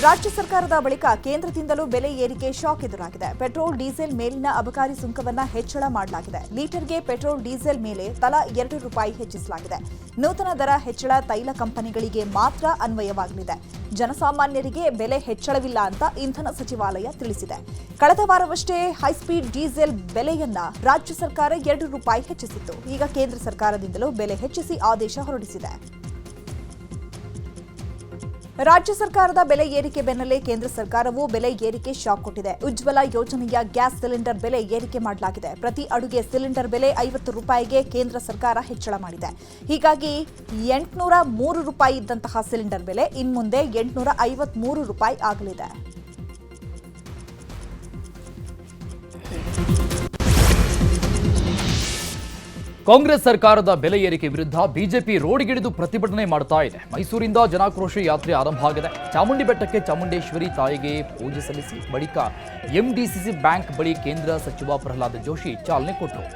ರಾಜ್ಯ ಸರ್ಕಾರದ ಬಳಿಕ ಕೇಂದ್ರದಿಂದಲೂ ಬೆಲೆ ಏರಿಕೆ ಶಾಕ್ ಎದುರಾಗಿದೆ. ಪೆಟ್ರೋಲ್, ಡೀಸೆಲ್ ಮೇಲಿನ ಅಬಕಾರಿ ಸುಂಕವನ್ನ ಹೆಚ್ಚಳ ಮಾಡಲಾಗಿದೆ. ಲೀಟರ್ಗೆ ಪೆಟ್ರೋಲ್, ಡೀಸೆಲ್ ಮೇಲೆ ತಲಾ ಎರಡು ರೂಪಾಯಿ ಹೆಚ್ಚಿಸಲಾಗಿದೆ. ನೂತನ ದರ ಹೆಚ್ಚಳ ತೈಲ ಕಂಪನಿಗಳಿಗೆ ಮಾತ್ರ ಅನ್ವಯವಾಗಲಿದೆ. ಜನಸಾಮಾನ್ಯರಿಗೆ ಬೆಲೆ ಹೆಚ್ಚಳವಿಲ್ಲ ಅಂತ ಇಂಧನ ಸಚಿವಾಲಯ ತಿಳಿಸಿದೆ. ಕಳೆದ ವಾರವಷ್ಟೇ ಹೈಸ್ಪೀಡ್ ಡೀಸೆಲ್ ಬೆಲೆಯನ್ನ ರಾಜ್ಯ ಸರ್ಕಾರ ಎರಡು ರೂಪಾಯಿ ಹೆಚ್ಚಿಸಿತ್ತು. ಈಗ ಕೇಂದ್ರ ಸರ್ಕಾರದಿಂದಲೂ ಬೆಲೆ ಹೆಚ್ಚಿಸಿ ಆದೇಶ ಹೊರಡಿಸಿದೆ. ರಾಜ್ಯ ಸರ್ಕಾರದ ಬೆಲೆ ಏರಿಕೆ ಬೆನ್ನಲ್ಲೇ ಕೇಂದ್ರ ಸರ್ಕಾರವು ಬೆಲೆ ಏರಿಕೆ ಶಾಕ್ ಕೊಟ್ಟಿದೆ. ಉಜ್ವಲ ಯೋಜನೆಯ ಗ್ಯಾಸ್ ಸಿಲಿಂಡರ್ ಬೆಲೆ ಏರಿಕೆ ಮಾಡಲಾಗಿದೆ. ಪ್ರತಿ ಅಡುಗೆ ಸಿಲಿಂಡರ್ ಬೆಲೆ ಐವತ್ತು ರೂಪಾಯಿಗೆ ಕೇಂದ್ರ ಸರ್ಕಾರ ಹೆಚ್ಚಳ ಮಾಡಿದೆ. ಹೀಗಾಗಿ ಎಂಟುನೂರ ಮೂರು ರೂಪಾಯಿ ಇದ್ದಂತಹ ಸಿಲಿಂಡರ್ ಬೆಲೆ ಇನ್ಮುಂದೆ ಎಂಟುನೂರ ಐವತ್ಮೂರು ರೂಪಾಯಿ ಆಗಲಿದೆ. ಕಾಂಗ್ರೆಸ್ ಸರ್ಕಾರದ ಬೆಲೆ ಏರಿಕೆ ವಿರುದ್ಧ ಬಿಜೆಪಿ ರೋಡಿಗಿಳಿದು ಪ್ರತಿಭಟನೆ ಮಾಡ್ತಾ ಇದೆ ಮೈಸೂರಿಂದ ಜನಾಕ್ರೋಶ ಯಾತ್ರೆ ಆರಂಭ ಆಗಿದೆ ಚಾಮುಂಡಿ ಬೆಟ್ಟಕ್ಕೆ ಚಾಮುಂಡೇಶ್ವರಿ ತಾಯಿಗೆ ಪೂಜೆ ಸಲ್ಲಿಸಿ ಬಳಿಕ ಎಂಡಿಸಿಸಿ ಬ್ಯಾಂಕ್ ಬಳಿ ಕೇಂದ್ರ ಸಚಿವ ಪ್ರಹ್ಲಾದ್ ಜೋಶಿ ಚಾಲನೆ ಕೊಟ್ಟರು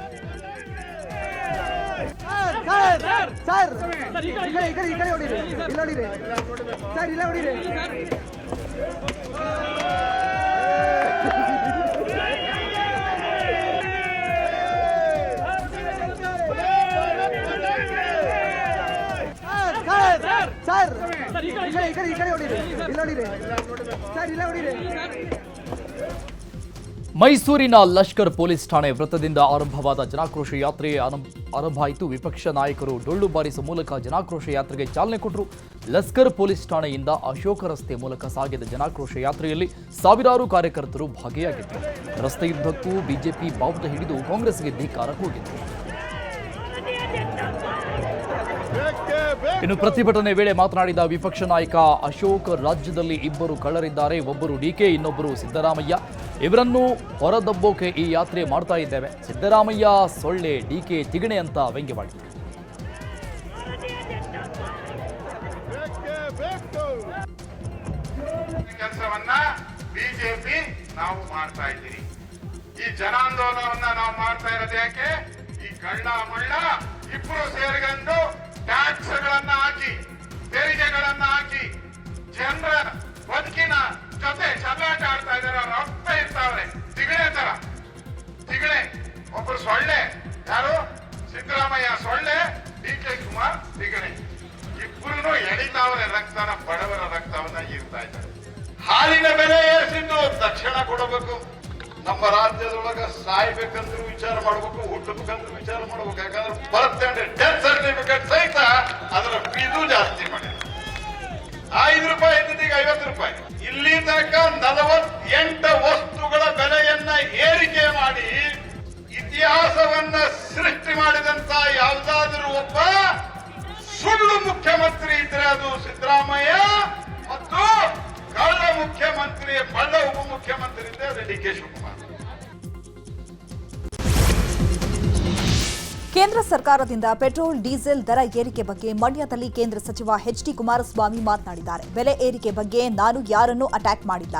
ಸರ್ ಈ ಕಡೆ ಈ ಇಲ್ಲ ಹೊಡಿರಿ. ಸರ್, ಇಲ್ಲ ಹೊಡಿರಿ. ಮೈಸೂರಿನ ಲಷ್ಕರ್ ಪೊಲೀಸ್ ಠಾಣೆ ವೃತ್ತದಿಂದ ಆರಂಭವಾದ ಜನಾಕ್ರೋಶ ಯಾತ್ರೆ ಆರಂಭ ಆಯಿತು ವಿಪಕ್ಷ ನಾಯಕರು ಡೊಳ್ಳು ಬಾರಿಸುವ ಮೂಲಕ ಜನಾಕ್ರೋಶ ಯಾತ್ರೆಗೆ ಚಾಲನೆ ಕೊಟ್ಟರು. ಲಷ್ಕರ್ ಪೊಲೀಸ್ ಠಾಣೆಯಿಂದ ಅಶೋಕ ರಸ್ತೆ ಮೂಲಕ ಸಾಗಿದ ಜನಾಕ್ರೋಶ ಯಾತ್ರೆಯಲ್ಲಿ ಸಾವಿರಾರು ಕಾರ್ಯಕರ್ತರು ಭಾಗಿಯಾಗಿದ್ದರು. ರಸ್ತೆಯುದ್ದಕ್ಕೂ ಬಿಜೆಪಿ ಬಾವುಟ ಹಿಡಿದು ಕಾಂಗ್ರೆಸ್ಗೆ ಧಿಕ್ಕಾರ ಕೂಗಿದ್ರು ಇನ್ನು ಪ್ರತಿಭಟನೆ ವೇಳೆ ಮಾತನಾಡಿದ ವಿಪಕ್ಷ ನಾಯಕ ಅಶೋಕ್, ರಾಜ್ಯದಲ್ಲಿ ಇಬ್ಬರು ಕಳ್ಳರಿದ್ದಾರೆ. ಒಬ್ಬರು ಡಿಕೆ ಇನ್ನೊಬ್ಬರು ಸಿದ್ದರಾಮಯ್ಯ. ಇವರನ್ನು ಹೊರದಬ್ಬೋಕೆ ಈ ಯಾತ್ರೆ ಮಾಡ್ತಾ ಇದ್ದೇವೆ. ಸಿದ್ದರಾಮಯ್ಯ ಸೊಳ್ಳೆ, ಡಿಕೆ ತಿಗಣೆ ಅಂತ ವ್ಯಂಗ್ಯವಾಡಿದರು ಕೆಲಸವನ್ನ ಬಿಜೆಪಿ ನಾವು ಮಾಡ್ತಾ ಇದ್ದೀರಿ. ಈ ಜನಾಂದೋಲನವನ್ನ ನಾವು ಮಾಡ್ತಾ ಇರೋದು ಯಾಕೆ? ಈ ಕಳ್ಳ ಮಳ್ಳ ಇಬ್ರು ಸೇರ್ಕೊಂಡು ಟ್ಯಾಕ್ಸ್ ಗಳನ್ನ ಹಾಕಿ, ತೆರಿಗೆಗಳನ್ನ ಹಾಕಿ, ಜನರ ಬದುಕಿನ ಜೊತೆ ಚಲಾಟ ಆಡ್ತಾ ಇದಾರೆ ರಕ್ತ ಇರ್ತಾವ್ರೆ. ತಿಗಳೆ ತರ. ತಿಗಳೆ. ಒಬ್ರು ಸೊಳ್ಳೆ. ಯಾರು? ಸಿದ್ದರಾಮಯ್ಯ ಸೊಳ್ಳೆ, ಡಿ ಕೆ ಕುಮಾರ್ ತಿಗಳೆ. ಇಬ್ಬರು ಎಳಿತಾವ್ರೆ ರಕ್ತನ, ಬಡವರ ರಕ್ತವನ್ನ ಇರ್ತಾ ಇದ್ದಾರೆ. ಹಾಲಿನ ಬೆಲೆ ಏರಿಸಿದ್ದು ತಕ್ಷಣ ಕೊಡಬೇಕು. ನಮ್ಮ ರಾಜ್ಯದೊಳಗ ಸಾಯ್ಬೇಕಂದ್ರೂ ವಿಚಾರ ಮಾಡ್ಬೇಕು ಹುಟ್ಟಬೇಕಂತ ವಿಚಾರ ಮಾಡ್ಬೇಕು. ಯಾಕಂದ್ರೆ ಬರುತ್ತೆ ಅಂದ್ರೆ ಡೆತ್ ಸರ್ಟಿಫಿಕೇಟ್ ಸಹಿತ ಅದರ ಫೀಸು ಜಾಸ್ತಿ ಮಾಡಿ. ಐದು ರೂಪಾಯಿ ಇದ್ದಿದ್ದೀಗ ಐವತ್ತು ರೂಪಾಯಿ. ಇಲ್ಲಿ ತನಕ ನಲವತ್ತೆಂಟು ವಸ್ತುಗಳ ಬೆಲೆಯನ್ನ ಏರಿಕೆ ಮಾಡಿ ಇತಿಹಾಸವನ್ನ ಸೃಷ್ಟಿ ಮಾಡಿದಂತ ಯಾವ್ದಾದ್ರೂ ಒಬ್ಬ ಸುಳ್ಳು ಮುಖ್ಯಮಂತ್ರಿ ಇದ್ರೆ ಅದು ಸಿದ್ದರಾಮಯ್ಯ ಮತ್ತು ಕಳ್ಳ ಮುಖ್ಯಮಂತ್ರಿ, ಬಳ್ಳ ಉಪಮುಖ್ಯಮಂತ್ರಿ ಇದ್ರೆ ಅದು ಡಿ ಕೆ ಶಿವಕುಮಾರ್. ಕೇಂದ್ರ ಸರ್ಕಾರದಿಂದ ಪೆಟ್ರೋಲ್, ಡೀಸೆಲ್ ದರ ಏರಿಕೆ ಬಗ್ಗೆ ಮಂಡ್ಯದಲ್ಲಿ ಕೇಂದ್ರ ಸಚಿವ ಎಚ್ ಡಿ ಕುಮಾರಸ್ವಾಮಿ ಮಾತನಾಡಿದ್ದಾರೆ. ಬೆಲೆ ಏರಿಕೆ ಬಗ್ಗೆ ನಾನು ಯಾರನ್ನೂ ಅಟ್ಯಾಕ್ ಮಾಡಿಲ್ಲ.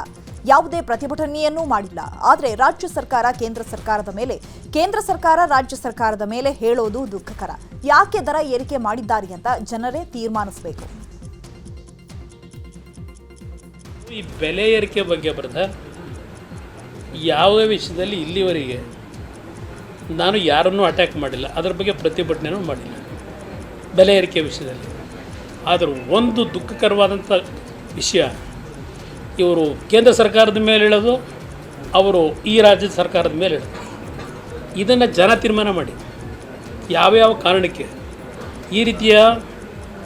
ಯಾವುದೇ ಪ್ರತಿಭಟನೆಯನ್ನೂ ಮಾಡಿಲ್ಲ. ಆದರೆ ರಾಜ್ಯ ಸರ್ಕಾರ, ಕೇಂದ್ರ ಸರ್ಕಾರದ ಮೇಲೆ, ಕೇಂದ್ರ ಸರ್ಕಾರ, ರಾಜ್ಯ ಸರ್ಕಾರದ ಮೇಲೆ ಹೇಳೋದು ದುಃಖಕರ. ಯಾಕೆ ದರ ಏರಿಕೆ ಮಾಡಿದ್ದಾರೆ ಅಂತ ಜನರೇ ತೀರ್ಮಾನಿಸಬೇಕು. ಈ ಬೆಲೆ ಏರಿಕೆ ಬಗ್ಗೆ ಬರೆದ ಯಾವುದೇ ವಿಷಯದಲ್ಲಿ ಇಲ್ಲಿವರೆಗೆ ನಾನು ಯಾರನ್ನೂ ಅಟ್ಯಾಕ್ ಮಾಡಿಲ್ಲ. ಅದರ ಬಗ್ಗೆ ಪ್ರತಿಭಟನೆನೂ ಮಾಡಿಲ್ಲ. ಬೆಲೆ ಏರಿಕೆ ವಿಷಯದಲ್ಲಿ. ಆದರೂ ಒಂದು ದುಃಖಕರವಾದಂಥ ವಿಷಯ, ಇವರು ಕೇಂದ್ರ ಸರ್ಕಾರದ ಮೇಲೆ ಹೇಳೋದು ಅವರು ಈ ರಾಜ್ಯದ ಸರ್ಕಾರದ ಮೇಲೆ ಹೇಳೋದು ಇದನ್ನು ಜನ ತೀರ್ಮಾನ ಮಾಡಿ. ಯಾವ್ಯಾವ ಕಾರಣಕ್ಕೆ ಈ ರೀತಿಯ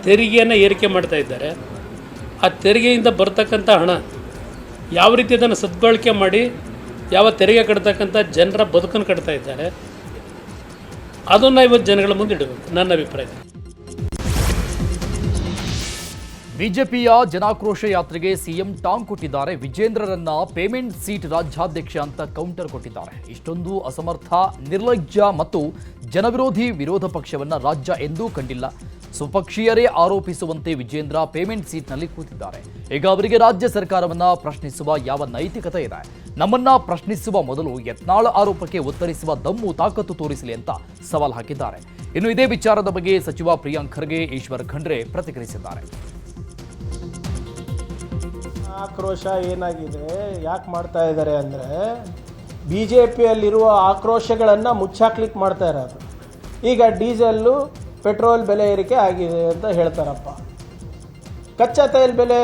ತೆರಿಗೆಯನ್ನು ಏರಿಕೆ ಮಾಡ್ತಾ ಇದ್ದಾರೆ, ಆ ತೆರಿಗೆಯಿಂದ ಬರ್ತಕ್ಕಂಥ ಹಣ ಯಾವ ರೀತಿ ಅದನ್ನು ಸದ್ಬಳಕೆ ಮಾಡಿ, ಯಾವ ತೆರಿಗೆ ಕಟ್ತಕ್ಕಂಥ ಜನರ ಬದುಕನ್ನು ಕಟ್ತಾ ಇದ್ದಾರೆ ಅದನ್ನು ಇವತ್ತು ಜನಗಳ ಮುಂದೆ ಇಡಬೇಕು ನನ್ನ ಅಭಿಪ್ರಾಯ ಬಿಜೆಪಿಯ ಜನಾಕ್ರೋಶ ಯಾತ್ರೆಗೆ ಸಿಎಂ ಟಾಂಗ್ ಕೊಟ್ಟಿದ್ದಾರೆ. ವಿಜೇಂದ್ರರನ್ನ ಪೇಮೆಂಟ್ ಸೀಟ್ ರಾಜ್ಯಾಧ್ಯಕ್ಷ ಅಂತ ಕೌಂಟರ್ ಕೊಟ್ಟಿದ್ದಾರೆ. ಇಷ್ಟೊಂದು ಅಸಮರ್ಥ, ನಿರ್ಲಜ್ಜ ಮತ್ತು ಜನವಿರೋಧಿ ವಿರೋಧ ಪಕ್ಷವನ್ನ ರಾಜ್ಯ ಎಂದೂ ಕಂಡಿಲ್ಲ. ಸ್ವಪಕ್ಷೀಯರೇ ಆರೋಪಿಸುವಂತೆ ವಿಜೇಂದ್ರ ಪೇಮೆಂಟ್ ಸೀಟ್ನಲ್ಲಿ ಕೂತಿದ್ದಾರೆ. ಈಗ ಅವರಿಗೆ ರಾಜ್ಯ ಸರ್ಕಾರವನ್ನ ಪ್ರಶ್ನಿಸುವ ಯಾವ ನೈತಿಕತೆ ಇದೆ? ನಮ್ಮನ್ನ ಪ್ರಶ್ನಿಸುವ ಮೊದಲು ಯತ್ನಾಳ ಆರೋಪಕ್ಕೆ ಉತ್ತರಿಸುವ ದಮ್ಮು ತಾಕತ್ತು ತೋರಿಸಲಿ ಅಂತ ಸವಾಲು ಹಾಕಿದ್ದಾರೆ. ಇನ್ನು ಇದೇ ವಿಚಾರದ ಬಗ್ಗೆ ಸಚಿವ ಪ್ರಿಯಾಂಕ್ ಖರ್ಗೆ, ಈಶ್ವರ್ ಖಂಡ್ರೆ ಪ್ರತಿಕ್ರಿಯಿಸಿದ್ದಾರೆ. ಆಕ್ರೋಶ ಏನಾಗಿದೆ? ಯಾಕೆ ಮಾಡ್ತಾ ಇದ್ದಾರೆ ಅಂದರೆ ಬಿ ಜೆ ಪಿಯಲ್ಲಿರುವ ಆಕ್ರೋಶಗಳನ್ನು ಮುಚ್ಚಾಕ್ಲಿಕ್ಕೆ ಮಾಡ್ತಾ ಇರೋದು. ಈಗ ಡೀಸೆಲ್ಲು ಪೆಟ್ರೋಲ್ ಬೆಲೆ ಏರಿಕೆ ಆಗಿದೆ ಅಂತ ಹೇಳ್ತಾರಪ್ಪ. ಕಚ್ಚಾ ತೈಲ್ ಬೆಲೆ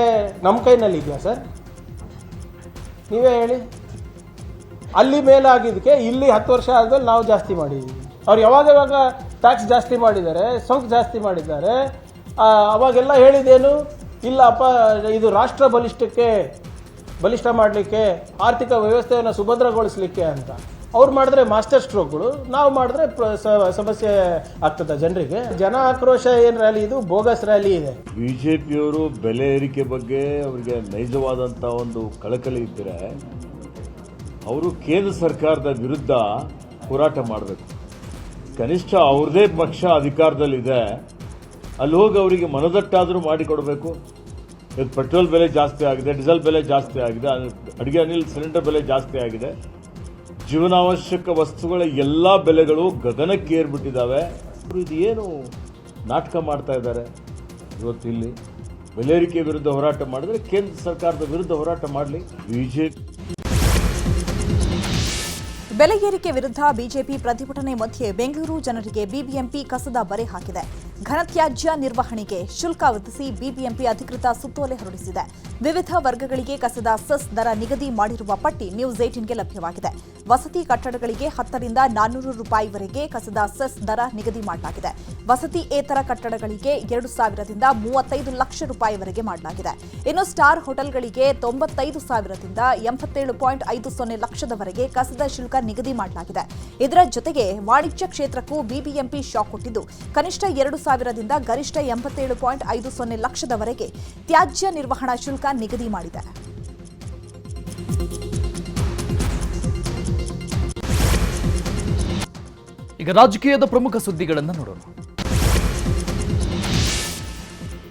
ನಮ್ಮ ಕೈನಲ್ಲಿದೆಯಾ ಸರ್? ನೀವೇ ಹೇಳಿ. ಅಲ್ಲಿ ಮೇಲಾಗಿದ್ದಕ್ಕೆ ಇಲ್ಲಿ ಹತ್ತು ವರ್ಷ ಆದಮೇಲೆ ನಾವು ಜಾಸ್ತಿ ಮಾಡಿದ್ದೀವಿ ಅವ್ರು ಯಾವಾಗ ಯಾವಾಗ ಟ್ಯಾಕ್ಸ್ ಜಾಸ್ತಿ ಮಾಡಿದ್ದಾರೆ ಸೊಂಕು ಜಾಸ್ತಿ ಮಾಡಿದ್ದಾರೆ ಅವಾಗೆಲ್ಲ ಹೇಳಿದ್ದೇನು? ಇಲ್ಲಪ್ಪ ಇದು ರಾಷ್ಟ್ರ ಬಲಿಷ್ಠಕ್ಕೆ, ಬಲಿಷ್ಠ ಮಾಡಲಿಕ್ಕೆ, ಆರ್ಥಿಕ ವ್ಯವಸ್ಥೆಯನ್ನು ಸುಭದ್ರಗೊಳಿಸಲಿಕ್ಕೆ ಅಂತ. ಅವ್ರು ಮಾಡಿದ್ರೆ ಮಾಸ್ಟರ್ ಸ್ಟ್ರೋಕ್ಗಳು ನಾವು ಮಾಡಿದ್ರೆ ಸಮಸ್ಯೆ ಆಗ್ತದೆ ಜನರಿಗೆ. ಜನ ಆಕ್ರೋಶ ಏನು ರ್ಯಾಲಿ ಇದು? ಬೋಗಸ್ ರ್ಯಾಲಿ ಇದೆ. ಬಿಜೆಪಿಯವರು ಬೆಲೆ ಏರಿಕೆ ಬಗ್ಗೆ ಅವರಿಗೆ ನೈಜವಾದಂಥ ಒಂದು ಕಳಕಳಿ ಇದ್ದರೆ ಅವರು ಕೇಂದ್ರ ಸರ್ಕಾರದ ವಿರುದ್ಧ ಹೋರಾಟ ಮಾಡಬೇಕು. ಕನಿಷ್ಠ ಅವ್ರದೇ ಪಕ್ಷ ಅಧಿಕಾರದಲ್ಲಿದೆ. ಅಲ್ಲಿ ಹೋಗಿ ಅವರಿಗೆ ಮನದಟ್ಟಾದರೂ ಮಾಡಿಕೊಡಬೇಕು. ಇವತ್ತು ಪೆಟ್ರೋಲ್ ಬೆಲೆ ಜಾಸ್ತಿ ಆಗಿದೆ, ಡೀಸೆಲ್ ಬೆಲೆ ಜಾಸ್ತಿ ಆಗಿದೆ ಅಡುಗೆ ಅನಿಲ್ ಸಿಲಿಂಡರ್ ಬೆಲೆ ಜಾಸ್ತಿ ಆಗಿದೆ. ಜೀವನಾವಶ್ಯಕ ವಸ್ತುಗಳ ಎಲ್ಲ ಬೆಲೆಗಳು ಗಗನಕ್ಕೆ ಏರ್ಬಿಟ್ಟಿದ್ದಾವೆ. ಇದು ಏನು ನಾಟಕ ಮಾಡ್ತಾ ಇದ್ದಾರೆ ಇವತ್ತಿಲ್ಲಿ? ಬೆಲೆ ಏರಿಕೆ ವಿರುದ್ಧ ಹೋರಾಟ ಮಾಡಿದರೆ ಕೇಂದ್ರ ಸರ್ಕಾರದ ವಿರುದ್ಧ ಹೋರಾಟ ಮಾಡಲಿ. ಬಿಜೆಪಿ ಬೆಲೆ ಏರಿಕೆ ವಿರುದ್ಧ ಬಿಜೆಪಿ ಪ್ರತಿಭಟನೆ ಮಧ್ಯೆ ಬೆಂಗಳೂರು ಜನರಿಗೆ ಬಿಬಿಎಂಪಿ ಕಸದ ಬರೆ ಹಾಕಿದೆ. ಘನತ್ಯಾಜ್ಯ ನಿರ್ವಹಣೆಗೆ ಶುಲ್ಕ ವೃದ್ಧಿಸಿ ಬಿಬಿಎಂಪಿ ಅಧಿಕೃತ ಸುತ್ತೋಲೆ ಹೊರಡಿಸಿದೆ. ವಿವಿಧ ವರ್ಗಗಳಿಗೆ ಕಸದ ಸಸ್ ದರ ನಿಗದಿ ಮಾಡಿರುವ ಪಟ್ಟಿ ನ್ಯೂಸ್ ಏಟಿನ್ಗೆ ಲಭ್ಯವಾಗಿದೆ. ವಸತಿ ಕಟ್ಟಡಗಳಿಗೆ ಹತ್ತರಿಂದ ನಾನ್ನೂರು ರೂಪಾಯಿವರೆಗೆ ಕಸದ ಸಸ್ ದರ ನಿಗದಿ ಮಾಡಲಾಗಿದೆ. ವಸತಿ ಏತರ ಕಟ್ಟಡಗಳಿಗೆ ಎರಡು ಸಾವಿರದಿಂದ ಮೂವತ್ತೈದು ಲಕ್ಷ ರೂಪಾಯಿವರೆಗೆ ಮಾಡಲಾಗಿದೆ. ಇನ್ನು ಸ್ಟಾರ್ ಹೋಟೆಲ್ಗಳಿಗೆ ತೊಂಬತ್ತೈದು ಸಾವಿರದಿಂದ ಎಂಬತ್ತೇಳು ಪಾಯಿಂಟ್ ಐದು ಸೊನ್ನೆ ಲಕ್ಷದವರೆಗೆ ಕಸದ ಶುಲ್ಕ ನಿಗದಿ ಮಾಡಲಾಗಿದೆ. ಇದರ ಜೊತೆಗೆ ವಾಣಿಜ್ಯ ಕ್ಷೇತ್ರಕ್ಕೂ ಬಿಬಿಎಂಪಿ ಶಾಕ್ ಕೊಟ್ಟಿದ್ದು. ಕನಿಷ್ಠ ಎರಡು ಸಾವಿರದಿಂದ ಗರಿಷ್ಠ ಎಂಬತ್ತೇಳು ಪಾಯಿಂಟ್ ಐದು ಸೊನ್ನೆ ಲಕ್ಷದವರೆಗೆ ತ್ಯಾಜ್ಯ ನಿರ್ವಹಣಾ ಶುಲ್ಕ ನಿಗದಿ ಮಾಡಿದೆ. ಈಗ ರಾಜಕೀಯದ ಪ್ರಮುಖ ಸುದ್ದಿಗಳನ್ನು ನೋಡೋಣ.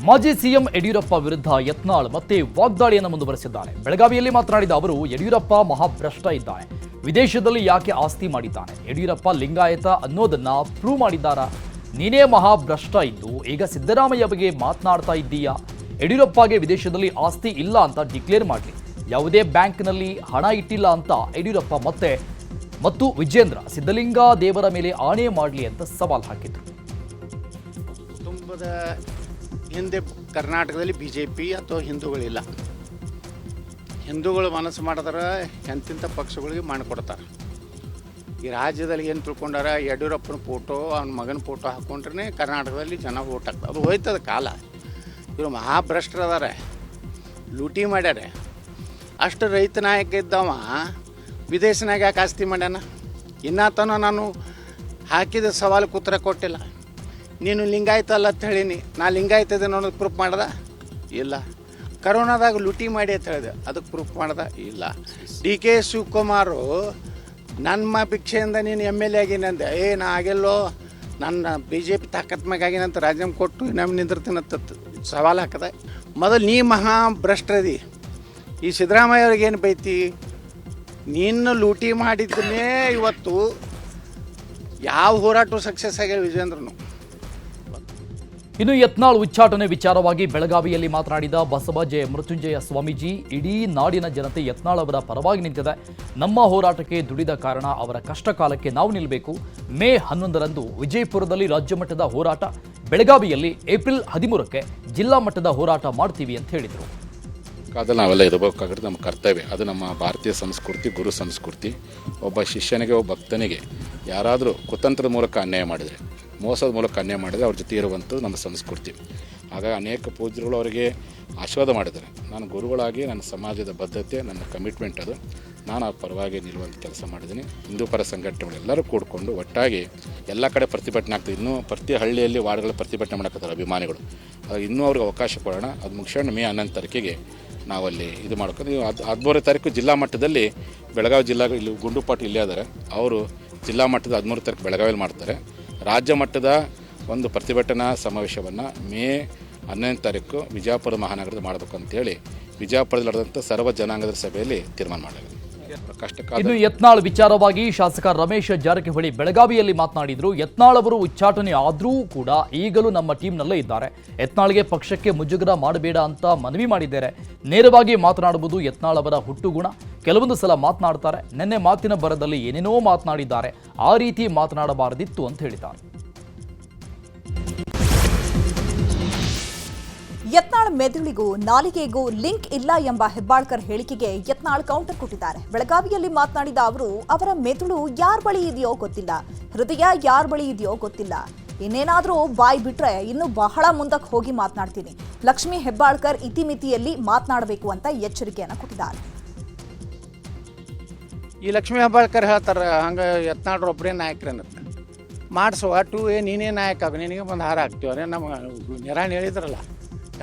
ಮಾಜಿ ಸಿಎಂ ಯಡಿಯೂರಪ್ಪ ವಿರುದ್ಧ ಯತ್ನಾಳ್ ಮತ್ತೆ ವಾಗ್ದಾಳಿಯನ್ನು ಮುಂದುವರೆಸಿದ್ದಾರೆ. ಬೆಳಗಾವಿಯಲ್ಲಿ ಮಾತನಾಡಿದ ಅವರು, ಯಡಿಯೂರಪ್ಪ ಮಹಾಭ್ರಷ್ಟ ಇದ್ದಾನೆ ವಿದೇಶದಲ್ಲಿ ಯಾಕೆ ಆಸ್ತಿ ಮಾಡಿದ್ದಾನೆ? ಯಡಿಯೂರಪ್ಪ ಲಿಂಗಾಯತ ಅನ್ನೋದನ್ನ ಪ್ರೂವ್ ಮಾಡಿದ್ದಾರ? ನೀನೇ ಮಹಾಭ್ರಷ್ಟ ಇದ್ದು, ಈಗ ಸಿದ್ದರಾಮಯ್ಯ ಬಗ್ಗೆ ಮಾತನಾಡ್ತಾ ಇದ್ದೀಯಾ? ಯಡಿಯೂರಪ್ಪಗೆ ವಿದೇಶದಲ್ಲಿ ಆಸ್ತಿ ಇಲ್ಲ ಅಂತ ಡಿಕ್ಲೇರ್ ಮಾಡಲಿ. ಯಾವುದೇ ಬ್ಯಾಂಕ್ನಲ್ಲಿ ಹಣ ಇಟ್ಟಿಲ್ಲ ಅಂತ ಯಡಿಯೂರಪ್ಪ ಮತ್ತೆ, ಮತ್ತು ವಿಜೇಂದ್ರ ಸಿದ್ಧಲಿಂಗ ದೇವರ ಮೇಲೆ ಆಣೆ ಮಾಡಲಿ ಅಂತ ಸವಾಲ್ ಹಾಕಿದ್ರು. ಕುಟುಂಬದ ಹಿಂದೆ ಕರ್ನಾಟಕದಲ್ಲಿ ಬಿಜೆಪಿ ಅಥವಾ ಹಿಂದೂಗಳಿಲ್ಲ. ಹಿಂದೂಗಳು ಮನಸ್ಸು ಮಾಡಿದ್ರೆ ಎಂತಿಂಥ ಪಕ್ಷಗಳಿಗೆ ಮಾಡಿಕೊಡ್ತಾರೆ ಈ ರಾಜ್ಯದಲ್ಲಿ ಏನು ತಿಳ್ಕೊಂಡಾರ ಯಡಿಯೂರಪ್ಪನ ಫೋಟೋ ಅವ್ನ ಮಗನ ಫೋಟೋ ಹಾಕ್ಕೊಂಡ್ರೆ ಕರ್ನಾಟಕದಲ್ಲಿ ಜನ ಓಟ್ ಹಾಕ್ತಾರೆ ಅದು ಹೋಯ್ತದ ಕಾಲ. ಇವರು ಮಹಾಭ್ರಷ್ಟರು ಅದಾರೆ ಲೂಟಿ ಮಾಡ್ಯಾರೆ. ಅಷ್ಟು ರೈತ ನಾಯಕ ಇದ್ದವ ವಿದೇಶನಾಗ ಯಾಕೆ ಆಸ್ತಿ ಮಾಡ್ಯಾನ? ಇನ್ನತನ ನಾನು ಹಾಕಿದ ಸವಾಲು ಉತ್ತರ ಕೊಟ್ಟಿಲ್ಲ. ನೀನು ಲಿಂಗಾಯತ ಅಲ್ಲ ಅಂತ ಹೇಳೀನಿ. ನಾ ಲಿಂಗಾಯತ ಇದೆ ಪ್ರೂಫ್ ಮಾಡ್ದ? ಇಲ್ಲ. ಕರೋನಾದಾಗ ಲೂಟಿ ಮಾಡಿ ಅಂತ ಹೇಳಿದೆ. ಅದಕ್ಕೆ ಪ್ರೂಫ್ ಮಾಡ್ದ? ಇಲ್ಲ. ಡಿ ಕೆ ಶಿವಕುಮಾರು ನನ್ನ ಭಿಕ್ಷೆಯಿಂದ ನೀನು ಎಂ ಎಲ್ ಎ ಆಗಿನಂದೆ ಏ, ನಾ ಆಗಿಲ್ಲೋ. ನನ್ನ ಬಿ ಜೆ ಪಿ ತಾಕತ್ ಮ್ಯಾಗ ಆಗಿನಂತ ರಾಜೀನಾಮೆ ಕೊಟ್ಟು ನಮ್ಮ ನಿಂದಿರ್ತೀನಂತ ಸವಾಲು ಹಾಕದ. ಮೊದಲು ನೀ ಮಹಾ ಭ್ರಷ್ಟ್ರದಿ ಈ ಸಿದ್ದರಾಮಯ್ಯ ಅವ್ರಿಗೇನು ಬೈತಿ? ನೀನು ಲೂಟಿ ಮಾಡಿದ್ದನ್ನೇ ಇವತ್ತು ಯಾವ ಹೋರಾಟ ಸಕ್ಸಸ್ ಆಗ್ಯಾವ ವಿಜೇಂದ್ರನು ಇನ್ನು ಯತ್ನಾಳ್ ಉಚ್ಚಾಟನೆ ವಿಚಾರವಾಗಿ ಬೆಳಗಾವಿಯಲ್ಲಿ ಮಾತನಾಡಿದ ಬಸವಜಯ ಮೃತ್ಯುಂಜಯ ಸ್ವಾಮೀಜಿ, ಇಡೀ ನಾಡಿನ ಜನತೆ ಯತ್ನಾಳ್ ಅವರ ಪರವಾಗಿ ನಿಂತಿದೆ. ನಮ್ಮ ಹೋರಾಟಕ್ಕೆ ದುಡಿದ ಕಾರಣ ಅವರ ಕಷ್ಟ ಕಾಲಕ್ಕೆ ನಾವು ನಿಲ್ಲಬೇಕು ಮೇ ಹನ್ನೊಂದರಂದು ವಿಜಯಪುರದಲ್ಲಿ ರಾಜ್ಯ ಮಟ್ಟದ ಹೋರಾಟ, ಬೆಳಗಾವಿಯಲ್ಲಿ ಏಪ್ರಿಲ್ ಹದಿಮೂರಕ್ಕೆ ಜಿಲ್ಲಾ ಮಟ್ಟದ ಹೋರಾಟ ಮಾಡ್ತೀವಿ ಅಂತ ಹೇಳಿದರು. ಕಾದಲ್ಲಿ ನಾವೆಲ್ಲ ಇರಬೇಕಾಗಿರೋದು ನಮ್ಮ ಕರ್ತವ್ಯ. ಅದು ನಮ್ಮ ಭಾರತೀಯ ಸಂಸ್ಕೃತಿ, ಗುರು ಸಂಸ್ಕೃತಿ. ಒಬ್ಬ ಶಿಷ್ಯನಿಗೆ, ಒಬ್ಬ ಭಕ್ತನಿಗೆ ಯಾರಾದರೂ ಕುತಂತ್ರದ ಮೂಲಕ ಅನ್ಯಾಯ ಮಾಡಿದರೆ ಮೋಸದ ಮೂಲಕ ಅನ್ಯಾಯ ಮಾಡಿದರೆ ಅವ್ರ ಜೊತೆ ಇರುವಂಥದ್ದು ನಮ್ಮ ಸಂಸ್ಕೃತಿ. ಹಾಗಾಗಿ ಅನೇಕ ಪೂಜ್ಯರುಗಳು ಅವರಿಗೆ ಆಶೀರ್ವಾದ ಮಾಡಿದ್ದಾರೆ. ನಾನು ಗುರುಗಳಾಗಿ, ನನ್ನ ಸಮಾಜದ ಬದ್ಧತೆ, ನನ್ನ ಕಮಿಟ್ಮೆಂಟ್ ಅದು. ನಾನು ಆ ಪರವಾಗಿ ನಿಲ್ಲುವಂಥ ಕೆಲಸ ಮಾಡಿದ್ದೀನಿ. ಹಿಂದೂ ಪರ ಸಂಘಟನೆಗಳೆಲ್ಲರೂ ಕೂಡಿಕೊಂಡು ಒಟ್ಟಾಗಿ ಎಲ್ಲ ಕಡೆ ಪ್ರತಿಭಟನೆ ಆಗ್ತದೆ. ಇನ್ನೂ ಪ್ರತಿ ಹಳ್ಳಿಯಲ್ಲಿ ವಾರ್ಡ್ಗಳ ಪ್ರತಿಭಟನೆ ಮಾಡಕತ್ತಾರೆ ಅಭಿಮಾನಿಗಳು. ಅದು ಇನ್ನೂ ಅವ್ರಿಗೆ ಅವಕಾಶ ಕೊಡೋಣ. ಅದು ಮುಗಿಸ್ಕೊಂಡು ಮೇ ಹನ್ನೊಂದು ತಾರೀಕಿಗೆ ನಾವಲ್ಲಿ ಇದು ಮಾಡ್ಕೊಂಡು ಅದು ಹದಿಮೂರನೇ ತಾರೀಕು ಜಿಲ್ಲಾ ಮಟ್ಟದಲ್ಲಿ ಬೆಳಗಾವಿ ಜಿಲ್ಲಾ ಇಲ್ಲಿ ಗುಂಡುಪಾಟಿ ಇಲ್ಲೇ ಇದ್ದಾರೆ ಅವರು ಜಿಲ್ಲಾ ಮಟ್ಟದ ಹದಿಮೂರು ತಾರೀಕು ಬೆಳಗಾವಿಯಲ್ಲಿ ಮಾಡ್ತಾರೆ. ರಾಜ್ಯ ಮಟ್ಟದ ಒಂದು ಪ್ರತಿಭಟನಾ ಸಮಾವೇಶವನ್ನು ಮೇ ಹನ್ನೊಂದನೇ ತಾರೀಕು ವಿಜಯಪುರ ಮಹಾನಗರದ ಮಾಡಬೇಕು ಅಂತೇಳಿ ವಿಜಯಪುರದಲ್ಲಿ ನಡೆದಂಥ ಸರ್ವ ಜನಾಂಗದ ಸಭೆಯಲ್ಲಿ ತೀರ್ಮಾನ ಮಾಡಲಾಗಿದೆ. ಇನ್ನು ಯತ್ನಾಳ್ ವಿಚಾರವಾಗಿ ಶಾಸಕ ರಮೇಶ್ ಜಾರಕಿಹೊಳಿ ಬೆಳಗಾವಿಯಲ್ಲಿ ಮಾತನಾಡಿದ್ರು. ಯತ್ನಾಳ್ ಅವರು ಉಚ್ಚಾಟನೆ ಆದರೂ ಕೂಡ ಈಗಲೂ ನಮ್ಮ ಟೀಮ್ನಲ್ಲೇ ಇದ್ದಾರೆ. ಯತ್ನಾಳ್ಗೆ ಪಕ್ಷಕ್ಕೆ ಮುಜುಗರ ಮಾಡಬೇಡ ಅಂತ ಮನವಿ ಮಾಡಿದ್ದಾರೆ. ನೇರವಾಗಿ ಮಾತನಾಡುವುದು ಯತ್ನಾಳ್ ಅವರ ಹುಟ್ಟುಗುಣ. ಕೆಲವೊಂದು ಸಲ ಮಾತನಾಡ್ತಾರೆ. ನಿನ್ನೆ ಮಾತಿನ ಬರದಲ್ಲಿ ಏನೇನೋ ಮಾತನಾಡಿದ್ದಾರೆ. ಆ ರೀತಿ ಮಾತನಾಡಬಾರದಿತ್ತು ಅಂತ ಹೇಳಿದ್ದಾರೆ. ಯತ್ನಾಳ್ ಮೆದುಳಿಗೂ ನಾಲಿಗೆಗೂ ಲಿಂಕ್ ಇಲ್ಲ ಎಂಬ ಹೆಬ್ಬಾಳ್ಕರ್ ಹೇಳಿಕೆಗೆ ಯತ್ನಾಳ್ ಕೌಂಟರ್ ಕೊಟ್ಟಿದ್ದಾರೆ. ಬೆಳಗಾವಿಯಲ್ಲಿ ಮಾತನಾಡಿದ ಅವರು, ಅವರ ಮೆದುಳು ಯಾರ ಬಳಿ ಇದೆಯೋ ಗೊತ್ತಿಲ್ಲ. ಹೃದಯ ಯಾರ ಬಳಿ ಇದೆಯೋ ಗೊತ್ತಿಲ್ಲ. ಇನ್ನೇನಾದರೂ ಬಾಯಿ ಬಿಟ್ರೆ ಇನ್ನು ಬಹಳ ಮುಂದಕ್ಕೆ ಹೋಗಿ ಮಾತನಾಡ್ತೀನಿ. ಲಕ್ಷ್ಮಿ ಹೆಬ್ಬಾಳ್ಕರ್ ಇತಿಮಿತಿಯಲ್ಲಿ ಮಾತನಾಡಬೇಕು ಅಂತ ಎಚ್ಚರಿಕೆಯನ್ನು ಕೊಟ್ಟಿದ್ದಾರೆ. ಈ ಲಕ್ಷ್ಮೀ ಹೆಬ್ಬಾಳ್ಕರ್ ಹೇಳ್ತಾರೆ, ಹಂಗೆ ಯತ್ನಾಡ್ರು ಒಬ್ಬರೇ ನಾಯಕರ ಮಾಡಿಸುವ ಟು ಏ ನೀನೇ ನಾಯಕ ಆಗು, ನಿನಗೆ ಬಂದು ಹಾರ ಹಾಕ್ತೀವ್ರೆ ನಮ್ಮ ನಿರಾಣಿ ಹೇಳಿದ್ರಲ್ಲ.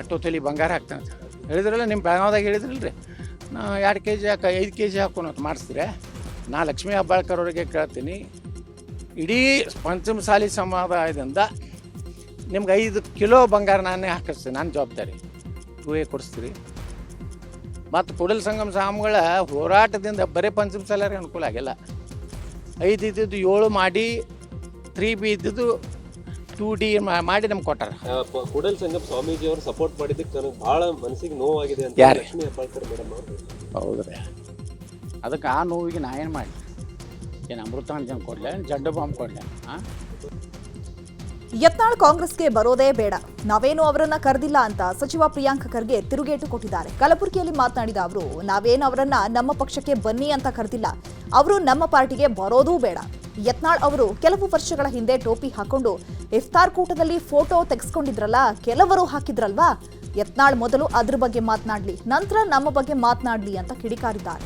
ಎಷ್ಟೋ ತಲೆ ಬಂಗಾರ ಹಾಕ್ತಾನೆ ಹೇಳಿದ್ರಲ್ಲ ನಿಮ್ಮ ಬೆಳಗಾವ್ದಾಗ ಹೇಳಿದ್ರಲ್ಲ ರೀ ನಾ ಎರಡು ಕೆ ಜಿ ಹಾಕ, ಐದು ಕೆ ಜಿ ಹಾಕೋಣ ಅಂತ ಮಾಡಿಸ್ತೀರಿ ನಾ ಲಕ್ಷ್ಮೀ ಹೆಬ್ಬಾಳ್ಕರ್ ಅವರಿಗೆ ಕೇಳ್ತೀನಿ. ಇಡೀ ಪಂಚಮಸಾಲಿ ಸಮುದಾಯದಿಂದ ನಿಮ್ಗೆ ಐದು ಕಿಲೋ ಬಂಗಾರ ನಾನೇ ಹಾಕಿಸ್ತೀನಿ ನಾನು ಜವಾಬ್ದಾರಿ. ಟೂ ಎ ಕೊಡಿಸ್ತೀರಿ. ಮತ್ತು ಕುಡಲ್ ಸಂಗಮ ಸ್ವಾಮಿಗಳ ಹೋರಾಟದಿಂದ ಬರೀ ಪಂಚಮಸಾಲರಿಗೆ ಅನುಕೂಲ ಆಗಿಲ್ಲ. ಐದು ಇದ್ದಿದ್ದು ಏಳು ಮಾಡಿ ತ್ರೀ ಬಿ ಇದ್ದಿದ್ದು ಟೂ ಡಿ ಮಾಡಿ ನಮ್ಗೆ ಕೊಟ್ಟಾರ. ಕೂಡಲ್ ಸಂಗಮ್ ಸ್ವಾಮೀಜಿ ಅವರು ಸಪೋರ್ಟ್ ಮಾಡಿದ್ದಕ್ಕೆ ನನಗೆ ಬಹಳ ಮನಸ್ಸಿಗೆ ನೋವಾಗಿದೆ ಅಂತ ಯಾರು? ಲಕ್ಷ್ಮೀ ಹೆಬ್ಬಾಳ್ಕರ್ ಮೇಡಮ್ ಅವರು. ಹೌದ್ರಿ. ಅದಕ್ಕೆ ಆ ನೋವಿಗೆ ನಾ ಏನು ಮಾಡಿ ಏನು ಅಮೃತಾಂಜನ್ ಕೊಡಲೆ ಜಡ್ಡು ಬಾಂಬ್ ಕೊಡಲೆ ಹಾಂ ಯತ್ನಾಳ್ ಕಾಂಗ್ರೆಸ್ಗೆ ಬರೋದೇ ಬೇಡ. ನಾವೇನು ಅವರನ್ನ ಕರೆದಿಲ್ಲ ಅಂತ ಸಚಿವ ಪ್ರಿಯಾಂಕ ಖರ್ಗೆ ತಿರುಗೇಟು ಕೊಟ್ಟಿದ್ದಾರೆ. ಕಲಬುರಗಿಯಲ್ಲಿ ಮಾತನಾಡಿದ ಅವರು ನಾವೇನು ಅವರನ್ನ ನಮ್ಮ ಪಕ್ಷಕ್ಕೆ ಬನ್ನಿ ಅಂತ ಕರೆದಿಲ್ಲ. ಅವರು ನಮ್ಮ ಪಾರ್ಟಿಗೆ ಬರೋದೂ ಬೇಡ. ಯತ್ನಾಳ್ ಅವರು ಕೆಲವು ವರ್ಷಗಳ ಹಿಂದೆ ಟೋಪಿ ಹಾಕೊಂಡು ಇಫ್ತಾರ್ ಕೂಟದಲ್ಲಿ ಫೋಟೋ ತೆಗೆಸ್ಕೊಂಡಿದ್ರಲ್ಲ, ಕೆಲವರು ಹಾಕಿದ್ರಲ್ವಾ? ಯತ್ನಾಳ್ ಮೊದಲು ಅದ್ರ ಬಗ್ಗೆ ಮಾತನಾಡ್ಲಿ, ನಂತರ ನಮ್ಮ ಬಗ್ಗೆ ಮಾತನಾಡ್ಲಿ ಅಂತ ಕಿಡಿಕಾರಿದ್ದಾರೆ.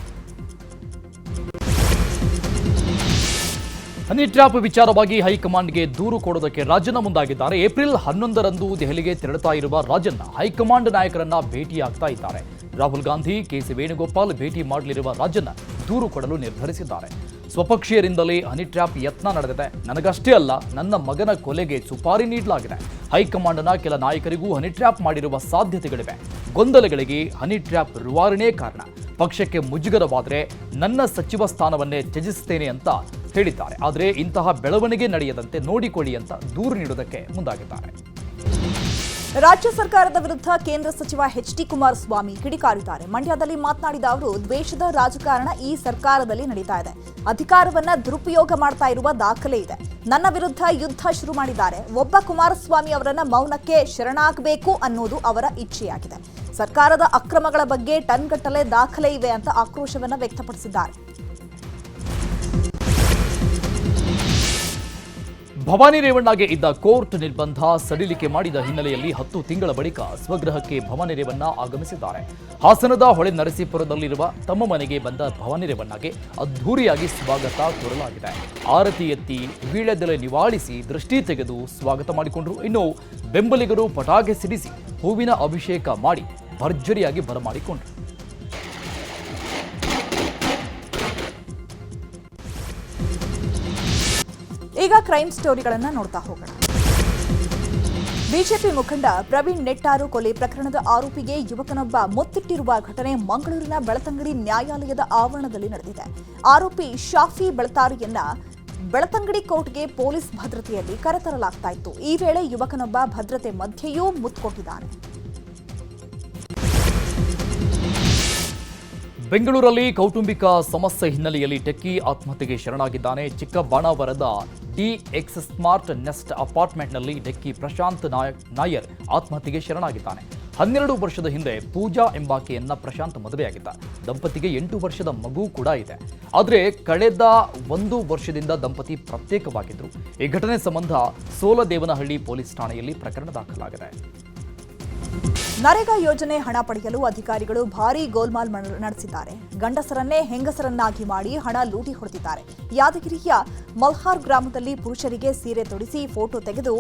ಹನಿ ಟ್ರ್ಯಾಪ್ ವಿಚಾರವಾಗಿ ಹೈಕಮಾಂಡ್ಗೆ ದೂರು ಕೊಡೋದಕ್ಕೆ ರಾಜನ ಮುಂದಾಗಿದ್ದಾರೆ. ಏಪ್ರಿಲ್ ಹನ್ನೊಂದರಂದು ದೆಹಲಿಗೆ ತೆರಳುತ್ತಾ ಇರುವ ರಾಜನ್ ಹೈಕಮಾಂಡ್ ನಾಯಕರನ್ನ ಭೇಟಿಯಾಗ್ತಾ ಇದ್ದಾರೆ. ರಾಹುಲ್ ಗಾಂಧಿ, ಕೆಸಿ ವೇಣುಗೋಪಾಲ್ ಭೇಟಿ ಮಾಡಲಿರುವ ರಾಜ್ಯನ ದೂರು ಕೊಡಲು ನಿರ್ಧರಿಸಿದ್ದಾರೆ. ಸ್ವಪಕ್ಷೀಯರಿಂದಲೇ ಹನಿ ಟ್ರ್ಯಾಪ್ ಯತ್ನ ನಡೆದಿದೆ. ನನಗಷ್ಟೇ ಅಲ್ಲ, ನನ್ನ ಮಗನ ಕೊಲೆಗೆ ಸುಪಾರಿ ನೀಡಲಾಗಿದೆ. ಹೈಕಮಾಂಡ್ನ ಕೆಲ ನಾಯಕರಿಗೂ ಹನಿ ಟ್ರ್ಯಾಪ್ ಮಾಡಿರುವ ಸಾಧ್ಯತೆಗಳಿವೆ. ಗೊಂದಲಗಳಿಗೆ ಹನಿ ಟ್ರ್ಯಾಪ್ ರುವಾರಣೆ ಕಾರಣ. ಪಕ್ಷಕ್ಕೆ ಮುಜುಗರವಾದರೆ ನನ್ನ ಸಚಿವ ಸ್ಥಾನವನ್ನೇ ತ್ಯಜಿಸುತ್ತೇನೆ ಅಂತ ಹೇಳಿದ್ದಾರೆ. ಆದರೆ ಇಂತಹ ಬೆಳವಣಿಗೆ ನಡೆಯದಂತೆ ನೋಡಿಕೊಳ್ಳಿ ಅಂತ ದೂರು ನೀಡುವುದಕ್ಕೆ ಮುಂದಾಗಿದ್ದಾರೆ. ರಾಜ್ಯ ಸರ್ಕಾರದ ವಿರುದ್ಧ ಕೇಂದ್ರ ಸಚಿವ ಎಚ್ ಡಿ ಕುಮಾರಸ್ವಾಮಿ ಕಿಡಿಕಾರಿದ್ದಾರೆ. ಮಂಡ್ಯದಲ್ಲಿ ಮಾತನಾಡಿದ ಅವರು, ದ್ವೇಷದ ರಾಜಕಾರಣ ಈ ಸರ್ಕಾರದಲ್ಲಿ ನಡೀತಾ ಇದೆ. ಅಧಿಕಾರವನ್ನ ದುರುಪಯೋಗ ಮಾಡ್ತಾ ಇರುವ ದಾಖಲೆ ಇದೆ. ನನ್ನ ವಿರುದ್ಧ ಯುದ್ಧ ಶುರು ಮಾಡಿದ್ದಾರೆ. ಒಬ್ಬ ಕುಮಾರಸ್ವಾಮಿ ಅವರನ್ನ ಮೌನಕ್ಕೆ ಶರಣಾಗಬೇಕು ಅನ್ನೋದು ಅವರ ಇಚ್ಛೆಯಾಗಿದೆ. ಸರ್ಕಾರದ ಅಕ್ರಮಗಳ ಬಗ್ಗೆ ಟನ್ಗಟ್ಟಲೆ ದಾಖಲೆ ಇವೆ ಅಂತ ಆಕ್ರೋಶವನ್ನ ವ್ಯಕ್ತಪಡಿಸಿದ್ದಾರೆ. ಭವಾನಿ ರೇವಣ್ಣಗೆ ಇದ್ದ ಕೋರ್ಟ್ ನಿರ್ಬಂಧ ಸಡಿಲಿಕೆ ಮಾಡಿದ ಹಿನ್ನೆಲೆಯಲ್ಲಿ ಹತ್ತು ತಿಂಗಳ ಬಳಿಕ ಸ್ವಗೃಹಕ್ಕೆ ಭವಾನಿ ರೇವಣ್ಣ ಆಗಮಿಸಿದ್ದಾರೆ. ಹಾಸನದ ಹೊಳೆ ನರಸೀಪುರದಲ್ಲಿರುವ ತಮ್ಮ ಮನೆಗೆ ಬಂದ ಭವಾನಿ ರೇವಣ್ಣಗೆ ಅದ್ಧೂರಿಯಾಗಿ ಸ್ವಾಗತ ಕೋರಲಾಗಿದೆ. ಆರತಿ ಎತ್ತಿ ವೀಳ್ಯದೆಲೆ ನಿವಾಳಿಸಿ ದೃಷ್ಟಿ ತೆಗೆದು ಸ್ವಾಗತ ಮಾಡಿಕೊಂಡರು. ಇನ್ನು ಬೆಂಬಲಿಗರು ಪಟಾಕಿ ಸಿಡಿಸಿ ಹೂವಿನ ಅಭಿಷೇಕ ಮಾಡಿ ಭರ್ಜರಿಯಾಗಿ ಬರಮಾಡಿಕೊಂಡರು. ಈಗ ಕ್ರೈಮ್ ಸ್ಟೋರಿಗಳನ್ನು ನೋಡ್ತಾ ಹೋಗೋಣ. ಬಿಜೆಪಿ ಮುಖಂಡ ಪ್ರವೀಣ್ ನೆಟ್ಟಾರು ಕೊಲೆ ಪ್ರಕರಣದ ಆರೋಪಿಗೆ ಯುವಕನೊಬ್ಬ ಮುತ್ತಿಟ್ಟಿರುವ ಘಟನೆ ಮಂಗಳೂರಿನ ಬೆಳತಂಗಡಿ ನ್ಯಾಯಾಲಯದ ಆವರಣದಲ್ಲಿ ನಡೆದಿದೆ. ಆರೋಪಿ ಶಾಫಿ ಬೆಳತಾರಿಯನ್ನ ಬೆಳತಂಗಡಿ ಕೋರ್ಟ್ಗೆ ಪೊಲೀಸ್ ಭದ್ರತೆಯಲ್ಲಿ ಕರೆತರಲಾಗ್ತಾ ಇತ್ತು. ಈ ವೇಳೆ ಯುವಕನೊಬ್ಬ ಭದ್ರತೆ ಮಧ್ಯೆಯೂ ಮುತ್ಕೊಟ್ಟಿದ್ದಾನೆ. ಬೆಂಗಳೂರಲ್ಲಿ ಕೌಟುಂಬಿಕ ಸಮಸ್ಯೆ ಹಿನ್ನೆಲೆಯಲ್ಲಿ ಟೆಕ್ಕಿ ಆತ್ಮಹತ್ಯೆಗೆ ಶರಣಾಗಿದ್ದಾನೆ ಚಿಕ್ಕಬಾಣಾವರದ ಡಿ ಎಕ್ಸ್ ಸ್ಮಾರ್ಟ್ ನೆಸ್ಟ್ ಅಪಾರ್ಟ್ಮೆಂಟ್ನಲ್ಲಿ ಟೆಕ್ಕಿ ಪ್ರಶಾಂತ್ ನಾಯರ್ ಆತ್ಮಹತ್ಯೆಗೆ ಶರಣಾಗಿದ್ದಾನೆ. ಹನ್ನೆರಡು ವರ್ಷದ ಹಿಂದೆ ಪೂಜಾ ಎಂಬಾಕೆಯನ್ನ ಪ್ರಶಾಂತ್ ಮದುವೆಯಾಗಿದ್ದ. ದಂಪತಿಗೆ ಎಂಟು ವರ್ಷದ ಮಗು ಕೂಡ ಇದೆ. ಆದರೆ ಕಳೆದ ಒಂದು ವರ್ಷದಿಂದ ದಂಪತಿ ಪ್ರತ್ಯೇಕವಾಗಿದ್ದರು ಈ ಘಟನೆ ಸಂಬಂಧ ಸೋಲದೇವನಹಳ್ಳಿ ಪೊಲೀಸ್ ಠಾಣೆಯಲ್ಲಿ ಪ್ರಕರಣ ದಾಖಲಾಗಿದೆ. ನರೇಗಾ ಯೋಜನೆ ಹಣ ಪಡೆಯಲು ಅಧಿಕಾರಿಗಳು ಭಾರೀ ಗೋಲ್ಮಾಲ್ ನಡೆಸಿದ್ದಾರೆ. ಗಂಡಸರನ್ನೇ ಹೆಂಗಸರನ್ನಾಗಿ ಮಾಡಿ ಹಣ ಲೂಟಿ ಹೊಡೆದಿದ್ದಾರೆ. ಯಾದಗಿರಿಯ ಮಲ್ಹಾರ್ ಗ್ರಾಮದಲ್ಲಿ ಪುರುಷರಿಗೆ ಸೀರೆ ತೊಡಿಸಿ ಫೋಟೋ ತೆಗೆದು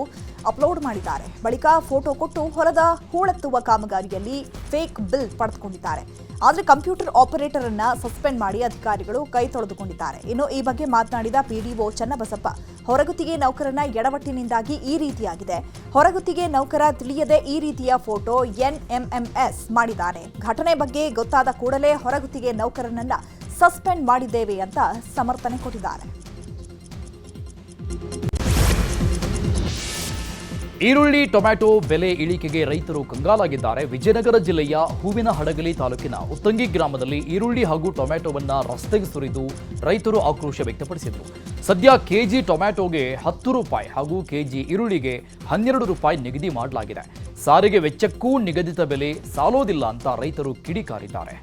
ಅಪ್ಲೋಡ್ ಮಾಡಿದ್ದಾರೆ. ಬಳಿಕ ಫೋಟೋ ಕೊಟ್ಟು ಹೊಲದ ಹೂಳೆತ್ತುವ ಕಾಮಗಾರಿಯಲ್ಲಿ ಫೇಕ್ ಬಿಲ್ ಪಡೆದುಕೊಂಡಿದ್ದಾರೆ. ಆದರೆ ಕಂಪ್ಯೂಟರ್ ಆಪರೇಟರ್ ಅನ್ನ ಸಸ್ಪೆಂಡ್ ಮಾಡಿ ಅಧಿಕಾರಿಗಳು ಕೈ ತೊಳೆದುಕೊಂಡಿದ್ದಾರೆ. ಇನ್ನು ಈ ಬಗ್ಗೆ ಮಾತನಾಡಿದ ಪಿಡಿಒ ಚನ್ನಬಸಪ್ಪ, ಹೊರಗುತ್ತಿಗೆ ನೌಕರನ ಎಡವಟ್ಟಿನಿಂದಾಗಿ ಈ ರೀತಿಯಾಗಿದೆ. ಹೊರಗುತ್ತಿಗೆ ನೌಕರ ತಿಳಿಯದೆ ಈ ರೀತಿಯ ಫೋಟೋ ಎನ್ಎಂಎಂಎಸ್ ಮಾಡಿದ್ದಾರೆ. ಘಟನೆ ಬಗ್ಗೆ ಗೊತ್ತಾದ ಕೂಡಲೇ ಹೊರಗುತ್ತಿಗೆ ನೌಕರನನ್ನ ಸಸ್ಪೆಂಡ್ ಮಾಡಿದ್ದೇವೆ ಅಂತ ಸಮರ್ಥನೆ ಕೊಟ್ಟಿದ್ದಾರೆ. ಈರುಳ್ಳಿ, ಟೊಮ್ಯಾಟೊ ಬೆಲೆ ಇಳಿಕೆಗೆ ರೈತರು ಕಂಗಾಲಾಗಿದ್ದಾರೆ. ವಿಜಯನಗರ ಜಿಲ್ಲೆಯ ಹೂವಿನ ಹಡಗಲಿ ತಾಲೂಕಿನ ಉತ್ತಂಗಿ ಗ್ರಾಮದಲ್ಲಿ ಈರುಳ್ಳಿ ಹಾಗೂ ಟೊಮ್ಯಾಟೊವನ್ನು ರಸ್ತೆಗೆ ಸುರಿದು ರೈತರು ಆಕ್ರೋಶ ವ್ಯಕ್ತಪಡಿಸಿದರು. ಸದ್ಯ ಕೆಜಿ ಟೊಮ್ಯಾಟೊಗೆ ಹತ್ತು ರೂಪಾಯಿ ಹಾಗೂ ಕೆಜಿ ಈರುಳ್ಳಿಗೆ ಹನ್ನೆರಡು ರೂಪಾಯಿ ನಿಗದಿ ಮಾಡಲಾಗಿದೆ. ಸಾರಿಗೆ ವೆಚ್ಚಕ್ಕೂ ನಿಗದಿತ ಬೆಲೆ ಸಾಲೋದಿಲ್ಲ ಅಂತ ರೈತರು ಕಿಡಿಕಾರಿದ್ದಾರೆ.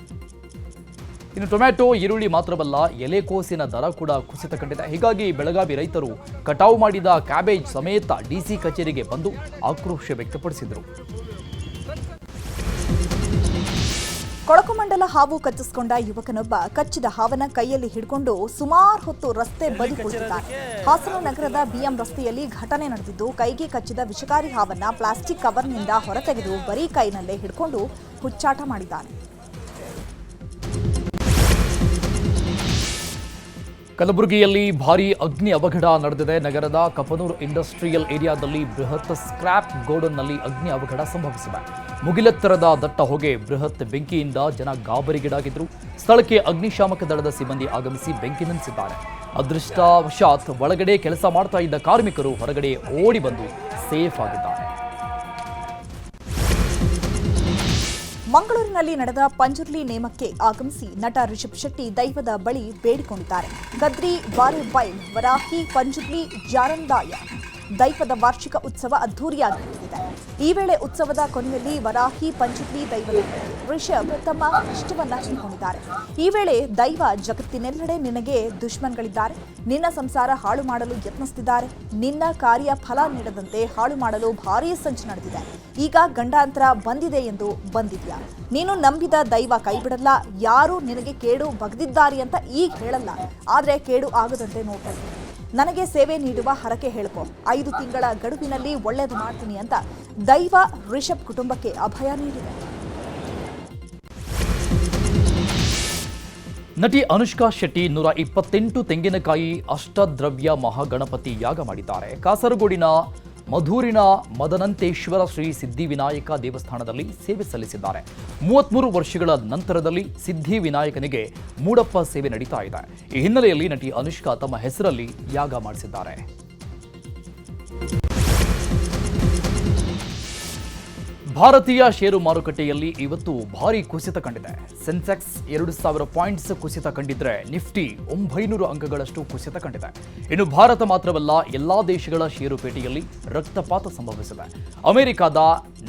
ಇನ್ನು ಟೊಮ್ಯಾಟೊ, ಈರುಳ್ಳಿ ಮಾತ್ರವಲ್ಲ, ಎಲೆಕೋಸಿನ ದರ ಕೂಡ ಕುಸಿತ ಕಂಡಿದೆ ಹೀಗಾಗಿ ಬೆಳಗಾವಿ ರೈತರು ಕಟಾವು ಮಾಡಿದ ಕ್ಯಾಬೇಜ್ ಸಮೇತ ಡಿಸಿ ಕಚೇರಿಗೆ ಬಂದು ಆಕ್ರೋಶ ವ್ಯಕ್ತಪಡಿಸಿದರು. ಕೊಳಕು ಮಂಡಲ ಹಾವು ಕಚ್ಚಿಸಿಕೊಂಡ ಯುವಕನೊಬ್ಬ ಕಚ್ಚಿದ ಹಾವನ ಕೈಯಲ್ಲಿ ಹಿಡ್ಕೊಂಡು ಸುಮಾರು ಹೊತ್ತು ರಸ್ತೆ ಬದಿ ಕುಳಿತಿದ್ದಾನೆ. ಹಾಸನ ನಗರದ ಬಿಎಂ ರಸ್ತೆಯಲ್ಲಿ ಘಟನೆ ನಡೆದಿದ್ದು, ಕೈಗೆ ಕಚ್ಚಿದ ವಿಷಕಾರಿ ಹಾವನ್ನ ಪ್ಲಾಸ್ಟಿಕ್ ಕವರ್ನಿಂದ ಹೊರತೆಗೆದು ಬರೀ ಕೈನಲ್ಲೇ ಹಿಡ್ಕೊಂಡು ಹುಚ್ಚಾಟ ಮಾಡಿದ್ದಾನೆ. ಕಲಬುರಗಿಯಲ್ಲಿ ಭಾರೀ ಅಗ್ನಿ ಅವಘಡ ನಡೆದಿದೆ. ನಗರದ ಕಫನೂರ್ ಇಂಡಸ್ಟ್ರಿಯಲ್ ಏರಿಯಾದಲ್ಲಿ ಬೃಹತ್ ಸ್ಕ್ರಾಪ್ ಗೋಡನ್ನಲ್ಲಿ ಅಗ್ನಿ ಅವಘಡ ಸಂಭವಿಸಿದೆ. ಮುಗಿಲೆತ್ತರದ ದಟ್ಟ ಹೊಗೆ ಬೃಹತ್ ಬೆಂಕಿಯಿಂದ ಜನ ಗಾಬರಿಗೀಡಾಗಿದ್ದರು. ಸ್ಥಳಕ್ಕೆ ಅಗ್ನಿಶಾಮಕ ದಳದ ಸಿಬ್ಬಂದಿ ಆಗಮಿಸಿ ಬೆಂಕಿ ನಂದಿಸಿದ್ದಾರೆ. ಅದೃಷ್ಟವಶಾತ್ ಒಳಗಡೆ ಕೆಲಸ ಮಾಡ್ತಾ ಇದ್ದ ಕಾರ್ಮಿಕರು ಹೊರಗಡೆ ಓಡಿ ಬಂದು ಸೇಫ್ ಆಗಿದ್ದಾರೆ. ಮಂಗಳೂರಿನಲ್ಲಿ ನಡೆದ ಪಂಜುರ್ಲಿ ನೇಮಕ್ಕೆ ಆಗಮಿಸಿ ನಟ ರಿಷಬ್ ಶೆಟ್ಟಿ ದೈವದ ಬಳಿ ಬೇಡಿಕೊಂಡಿದ್ದಾರೆ. ಗದ್ರಿ ಬಾರೆಬೈಲ್ ವರಾಹಿ, ಪಂಜುರ್ಲಿ, ಜಾರಂದಾಯ ದೈವದ ವಾರ್ಷಿಕ ಉತ್ಸವ ಅದ್ದೂರಿಯಾಗಿ ಈ ವೇಳೆ ಉತ್ಸವದ ಕೊನೆಯಲ್ಲಿ ವರಾಹಿ ಪಂಚುರ್ಲಿ ದೈವದ ಋಷಭ್ ತಮ್ಮ ಇಷ್ಟವನ್ನು ಹಚ್ಚಿಕೊಂಡಿದ್ದಾರೆ ಈ ವೇಳೆ ದೈವ ಜಗತ್ತಿನೆಲ್ಲೆಡೆ ನಿನಗೆ ದುಶ್ಮನ್ಗಳಿದ್ದಾರೆ. ನಿನ್ನ ಸಂಸಾರ ಹಾಳು ಮಾಡಲು ಯತ್ನಿಸುತ್ತಿದ್ದಾರೆ ನಿನ್ನ ಕಾರ್ಯ ಫಲ ನೀಡದಂತೆ ಹಾಳು ಮಾಡಲು ಭಾರೀ ಸಂಚು ನಡೆದಿದೆ. ಈಗ ಗಂಡಾಂತರ ಬಂದಿದೆ ಎಂದು ಬಂದಿದ್ಯಾ. ನೀನು ನಂಬಿದ ದೈವ ಕೈಬಿಡಲ್ಲ. ಯಾರು ನಿನಗೆ ಕೇಡು ಬಗ್ದಿದ್ದಾರೆ ಅಂತ ಈಗ ಹೇಳಲ್ಲ. ಆದರೆ ಕೇಡು ಆಗದಂತೆ ನೋಡ್ತಾ ನನಗೆ ಸೇವೆ ನೀಡುವ ಹರಕೆ ಹೇಳ್ಕೊ. ಐದು ತಿಂಗಳ ಗಡುವಿನಲ್ಲಿ ಒಳ್ಳೆಯದು ಮಾಡ್ತೀನಿ ಅಂತ ದೈವ ರಿಷಬ್ ಕುಟುಂಬಕ್ಕೆ ಅಭಯ ನೀಡಿದೆ. ನಟಿ ಅನುಷ್ಕಾ ಶೆಟ್ಟಿ ನೂರ ಇಪ್ಪತ್ತೆಂಟು ತೆಂಗಿನಕಾಯಿ ಅಷ್ಟದ್ರವ್ಯ ಮಹಾಗಣಪತಿ ಯಾಗ ಮಾಡಿದ್ದಾರೆ. ಕಾಸರಗೋಡಿನ ಮಧೂರಿನ ಮದನಂತೇಶ್ವರ ಶ್ರೀ ಸಿದ್ಧಿವಿನಾಯಕ ದೇವಸ್ಥಾನದಲ್ಲಿ ಸೇವೆ ಸಲ್ಲಿಸಿದ್ದಾರೆ. ಮೂವತ್ಮೂರು ವರ್ಷಗಳ ನಂತರದಲ್ಲಿ ಸಿದ್ಧಿವಿನಾಯಕನಿಗೆ ಮೂಡಪ್ಪ ಸೇವೆ ನಡೀತಾ ಇದೆ. ಈ ಹಿನ್ನೆಲೆಯಲ್ಲಿ ನಟಿ ಅನುಷ್ಕಾ ತಮ್ಮ ಹೆಸರಲ್ಲಿ ಯಾಗ ಮಾಡಿಸಿದ್ದಾರೆ. ಭಾರತೀಯ ಷೇರು ಮಾರುಕಟ್ಟೆಯಲ್ಲಿ ಇವತ್ತು ಭಾರಿ ಕುಸಿತ ಕಂಡಿದೆ. ಸೆನ್ಸೆಕ್ಸ್ ಎರಡು ಸಾವಿರ ಪಾಯಿಂಟ್ಸ್ ಕುಸಿತ ಕಂಡಿದ್ರೆ ನಿಫ್ಟಿ ಒಂಬೈನೂರು ಅಂಕಗಳಷ್ಟು ಕುಸಿತ ಕಂಡಿದೆ. ಇನ್ನು ಭಾರತ ಮಾತ್ರವಲ್ಲ, ಎಲ್ಲಾ ದೇಶಗಳ ಷೇರುಪೇಟೆಯಲ್ಲಿ ರಕ್ತಪಾತ ಸಂಭವಿಸಿದೆ. ಅಮೆರಿಕದ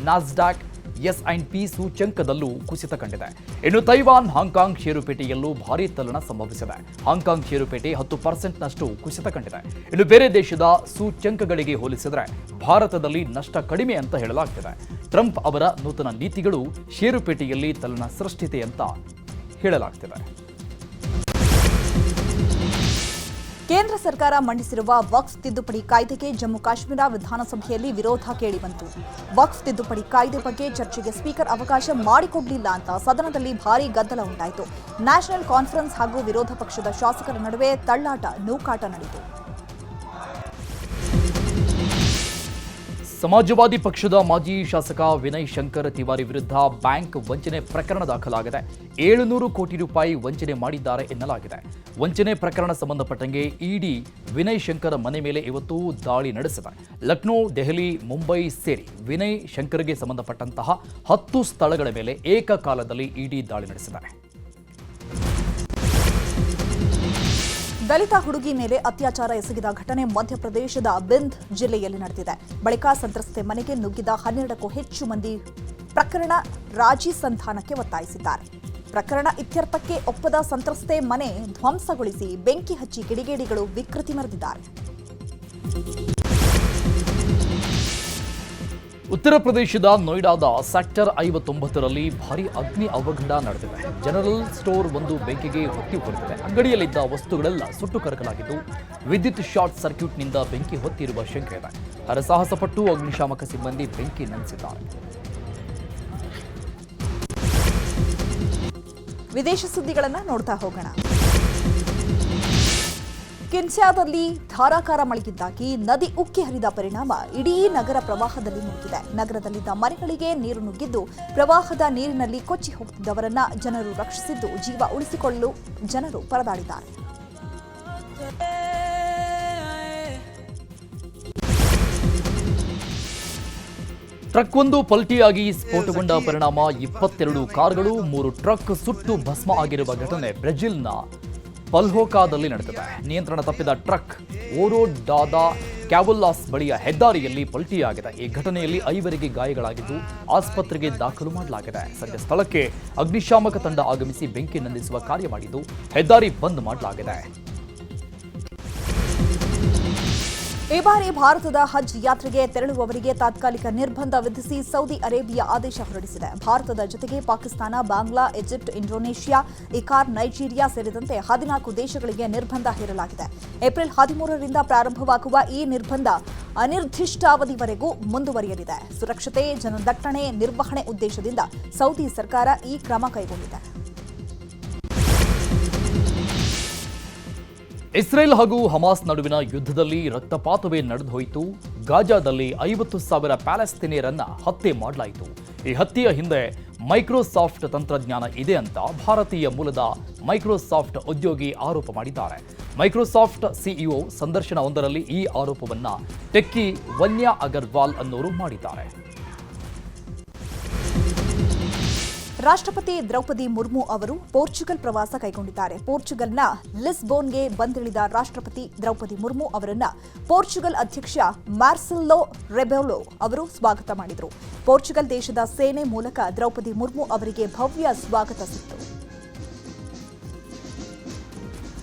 ನಾಸ್ಡಾಕ್ ಎಸ್ ಅಂಡ್ ಪಿ ಸೂಚ್ಯಂಕದಲ್ಲೂ ಕುಸಿತ ಕಂಡಿದೆ. ಇನ್ನು ತೈವಾನ್, ಹಾಂಕಾಂಗ್ ಷೇರುಪೇಟೆಯಲ್ಲೂ ಭಾರೀ ತಲ್ಲಣ ಸಂಭವಿಸಿದೆ. ಹಾಂಕಾಂಗ್ ಷೇರುಪೇಟೆ ಹತ್ತು ಪರ್ಸೆಂಟ್ನಷ್ಟು ಕುಸಿತ ಕಂಡಿದೆ. ಇನ್ನು ಬೇರೆ ದೇಶದ ಸೂಚ್ಯಂಕಗಳಿಗೆ ಹೋಲಿಸಿದರೆ ಭಾರತದಲ್ಲಿ ನಷ್ಟ ಕಡಿಮೆ ಅಂತ ಹೇಳಲಾಗ್ತಿದೆ. ಟ್ರಂಪ್ ಅವರ ನೂತನ ನೀತಿಗಳು ಷೇರುಪೇಟೆಯಲ್ಲಿ ತಲ್ಲಣ ಸೃಷ್ಟಿತೆ ಅಂತ ಹೇಳಲಾಗ್ತಿದೆ. ಕೇಂದ್ರ ಸರ್ಕಾರ ಮಂಡಿಸಿರುವ ವಕ್ಫ್ ತಿದ್ದುಪಡಿ ಕಾಯ್ದೆಗೆ ಜಮ್ಮು ಕಾಶ್ಮೀರ ವಿಧಾನಸಭೆಯಲ್ಲಿ ವಿರೋಧ ಕೇಳಿಬಂತು ವಕ್ಫ್ ತಿದ್ದುಪಡಿ ಕಾಯ್ದೆ ಬಗ್ಗೆ ಚರ್ಚೆಗೆ ಸ್ಪೀಕರ್ ಅವಕಾಶ ಮಾಡಿಕೊಡಲಿಲ್ಲ ಅಂತ ಸದನದಲ್ಲಿ ಭಾರೀ ಗದ್ದಲ ಉಂಟಾಯಿತು. ನ್ಯಾಷನಲ್ ಕಾನ್ಫರೆನ್ಸ್ ಹಾಗೂ ವಿರೋಧ ಪಕ್ಷದ ಶಾಸಕರ ನಡುವೆ ತಳ್ಳಾಟ ನೂಕಾಟ ನಡೆಯಿತು ಸಮಾಜವಾದಿ ಪಕ್ಷದ ಮಾಜಿ ಶಾಸಕ ವಿನಯ್ ಶಂಕರ್ ತಿವಾರಿ ವಿರುದ್ಧ ಬ್ಯಾಂಕ್ ವಂಚನೆ ಪ್ರಕರಣ ದಾಖಲಾಗಿದೆ. ಏಳುನೂರು ಕೋಟಿ ರೂಪಾಯಿ ವಂಚನೆ ಮಾಡಿದ್ದಾರೆ ಎನ್ನಲಾಗಿದೆ. ವಂಚನೆ ಪ್ರಕರಣ ಸಂಬಂಧಪಟ್ಟಂಗೆ ಇಡಿ ವಿನಯ್ ಶಂಕರ್ ಮನೆ ಮೇಲೆ ಇವತ್ತು ದಾಳಿ ನಡೆಸಿದೆ. ಲಕ್ನೋ, ದೆಹಲಿ, ಮುಂಬೈ ಸೇರಿ ವಿನಯ್ ಶಂಕರ್ಗೆ ಸಂಬಂಧಪಟ್ಟಂತಹ ಹತ್ತು ಸ್ಥಳಗಳ ಮೇಲೆ ಏಕಕಾಲದಲ್ಲಿ ಇಡಿ ದಾಳಿ ನಡೆಸಿದ್ದಾರೆ. ದಲಿತ ಹುಡುಗಿ ಮೇಲೆ ಅತ್ಯಾಚಾರ ಎಸಗಿದ ಘಟನೆ ಮಧ್ಯಪ್ರದೇಶದ ಬಿಂದ್ ಜಿಲ್ಲೆಯಲ್ಲಿ ನಡೆದಿದೆ. ಬಳಿಕ ಸಂತ್ರಸ್ತೆ ಮನೆಗೆ ನುಗ್ಗಿದ ಹನ್ನೆರಡಕ್ಕೂ ಹೆಚ್ಚು ಮಂದಿ ಪ್ರಕರಣ ರಾಜಿ ಸಂಧಾನಕ್ಕೆ ಒತ್ತಾಯಿಸಿದ್ದಾರೆ. ಪ್ರಕರಣ ಇತ್ಯರ್ಥಕ್ಕೆ ಒಪ್ಪದ ಸಂತ್ರಸ್ತೆ ಮನೆ ಧ್ವಂಸಗೊಳಿಸಿ ಬೆಂಕಿ ಹಚ್ಚಿ ಕಿಡಿಗೇಡಿಗಳು ವಿಕೃತಿ ಮೆರೆದಿದ್ದಾರೆ. ಉತ್ತರ ಪ್ರದೇಶದ ನೋಯ್ಡಾದ ಸೆಕ್ಟರ್ ಐವತ್ತೊಂಬತ್ತರಲ್ಲಿ ಭಾರಿ ಅಗ್ನಿ ಅವಘಡ ನಡೆದಿದೆ. ಜನರಲ್ ಸ್ಟೋರ್ ಒಂದು ಬೆಂಕಿಗೆ ಹೊತ್ತಿ ಹೊರಟಿದೆ ಅಂಗಡಿಯಲ್ಲಿದ್ದ ವಸ್ತುಗಳೆಲ್ಲ ಸುಟ್ಟು ಕರಕಲಾಗಿದ್ದು, ವಿದ್ಯುತ್ ಶಾರ್ಟ್ ಸರ್ಕ್ಯೂಟ್ನಿಂದ ಬೆಂಕಿ ಹೊತ್ತಿರುವ ಶಂಕೆ ಇದೆ. ಹರಸಾಹಸಪಟ್ಟು ಅಗ್ನಿಶಾಮಕ ಸಿಬ್ಬಂದಿ ಬೆಂಕಿ ನಂದಿಸಿದ್ದಾರೆ. ವಿದೇಶ ಸುದ್ದಿಗಳನ್ನು ನೋಡ್ತಾ ಹೋಗೋಣ. ಕಿನ್ಸಾದಲ್ಲಿ ಧಾರಾಕಾರ ಮಳೆಯಿಂದಾಗಿ ನದಿ ಉಕ್ಕಿ ಹರಿದ ಪರಿಣಾಮ ಇಡೀ ನಗರ ಪ್ರವಾಹದಲ್ಲಿ ಮುಳುಗಿದೆ. ನಗರದಲ್ಲಿದ್ದ ಮನೆಗಳಿಗೆ ನೀರು ನುಗ್ಗಿದ್ದು ಪ್ರವಾಹದ ನೀರಿನಲ್ಲಿ ಕೊಚ್ಚಿ ಹೋಗುತ್ತಿದ್ದವರನ್ನ ಜನರು ರಕ್ಷಿಸಿದ್ದು ಜೀವ ಉಳಿಸಿಕೊಳ್ಳಲು ಜನರು ಪರದಾಡಿದ್ದಾರೆ. ಟ್ರಕ್ ಒಂದು ಪಲ್ಟಿಯಾಗಿ ಸ್ಫೋಟಗೊಂಡ ಪರಿಣಾಮ ಇಪ್ಪತ್ತೆರಡು ಕಾರ್ಗಳು, ಮೂರು ಟ್ರಕ್ ಸುಟ್ಟು ಭಸ್ಮ ಆಗಿರುವ ಘಟನೆ ಬ್ರೆಜಿಲ್ನ ಪಲ್ಹೋಕಾದಲ್ಲಿ ನಡೆದಿದೆ. ನಿಯಂತ್ರಣ ತಪ್ಪಿದ ಟ್ರಕ್ ಓರೋಡಾದ ಕ್ಯಾಬುಲ್ಲಾಸ್ ಬಳಿಯ ಹೆದ್ದಾರಿಯಲ್ಲಿ ಪಲ್ಟಿಯಾಗಿದೆ. ಈ ಘಟನೆಯಲ್ಲಿ ಐವರಿಗೆ ಗಾಯಗಳಾಗಿದ್ದು ಆಸ್ಪತ್ರೆಗೆ ದಾಖಲು ಮಾಡಲಾಗಿದೆ. ಸದ್ಯ ಸ್ಥಳಕ್ಕೆ ಅಗ್ನಿಶಾಮಕ ತಂಡ ಆಗಮಿಸಿ ಬೆಂಕಿ ನಂದಿಸುವ ಕಾರ್ಯ ಮಾಡಿದ್ದು ಹೆದ್ದಾರಿ ಬಂದ್ ಮಾಡಲಾಗಿದೆ. ಈ ಬಾರಿ ಭಾರತದ ಹಜ್ ಯಾತ್ರೆಗೆ ತೆರಳುವವರಿಗೆ ತಾತ್ಕಾಲಿಕ ನಿರ್ಬಂಧ ವಿಧಿಸಿ ಸೌದಿ ಅರೇಬಿಯಾ ಆದೇಶ ಹೊರಡಿಸಿದೆ. ಭಾರತದ ಜೊತೆಗೆ ಪಾಕಿಸ್ತಾನ, ಬಾಂಗ್ಲಾ, ಈಜಿಪ್ಟ್, ಇಂಡೋನೇಷ್ಯಾ, ಇಕಾರ್, ನೈಜೀರಿಯಾ ಸೇರಿದಂತೆ ಹದಿನಾಲ್ಕು ದೇಶಗಳಿಗೆ ನಿರ್ಬಂಧ ಹೇರಲಾಗಿದೆ. ಏಪ್ರಿಲ್ ಹದಿಮೂರರಿಂದ ಪ್ರಾರಂಭವಾಗುವ ಈ ನಿರ್ಬಂಧ ಅನಿರ್ದಿಷ್ಟಾವಧಿವರೆಗೂ ಮುಂದುವರಿಯಲಿದೆ. ಸುರಕ್ಷತೆ, ಜನದಟ್ಟಣೆ, ನಿರ್ವಹಣೆ ಉದ್ದೇಶದಿಂದ ಸೌದಿ ಸರ್ಕಾರ ಈ ಕ್ರಮ ಕೈಗೊಂಡಿದೆ. ಇಸ್ರೇಲ್ ಹಾಗೂ ಹಮಾಸ್ ನಡುವಿನ ಯುದ್ಧದಲ್ಲಿ ರಕ್ತಪಾತವೇ ನಡೆದು ಗಾಜಾದಲ್ಲಿ ಐವತ್ತು ಸಾವಿರ ಪ್ಯಾಲೆಸ್ತೀನಿಯರನ್ನ ಹತ್ಯೆ ಮಾಡಲಾಯಿತು. ಈ ಹತ್ಯೆಯ ಹಿಂದೆ ಮೈಕ್ರೋಸಾಫ್ಟ್ ತಂತ್ರಜ್ಞಾನ ಇದೆ ಅಂತ ಭಾರತೀಯ ಮೂಲದ ಮೈಕ್ರೋಸಾಫ್ಟ್ ಉದ್ಯೋಗಿ ಆರೋಪ ಮಾಡಿದ್ದಾರೆ. ಮೈಕ್ರೋಸಾಫ್ಟ್ ಸಿಇಒ ಸಂದರ್ಶನವೊಂದರಲ್ಲಿ ಈ ಆರೋಪವನ್ನ ಟೆಕ್ಕಿ ವನ್ಯಾ ಅಗರ್ವಾಲ್ ಅನ್ನೋರು ಮಾಡಿದ್ದಾರೆ. ರಾಷ್ಟ್ರಪತಿ ದ್ರೌಪದಿ ಮುರ್ಮು ಅವರು ಪೋರ್ಚುಗಲ್ ಪ್ರವಾಸ ಕೈಗೊಂಡಿದ್ದಾರೆ. ಪೋರ್ಚುಗಲ್ನ ಲಿಸ್ಬೋನ್ಗೆ ಬಂದಿಳಿದ ರಾಷ್ಟ್ರಪತಿ ದ್ರೌಪದಿ ಮುರ್ಮು ಅವರನ್ನ ಪೋರ್ಚುಗಲ್ ಅಧ್ಯಕ್ಷ ಮಾರ್ಸೆಲ್ಲೋ ರೆಬೆಲೋ ಅವರು ಸ್ವಾಗತ ಮಾಡಿದರು. ಪೋರ್ಚುಗಲ್ ದೇಶದ ಸೇನೆ ಮೂಲಕ ದ್ರೌಪದಿ ಮುರ್ಮು ಅವರಿಗೆ ಭವ್ಯ ಸ್ವಾಗತ ಸಿಕ್ತು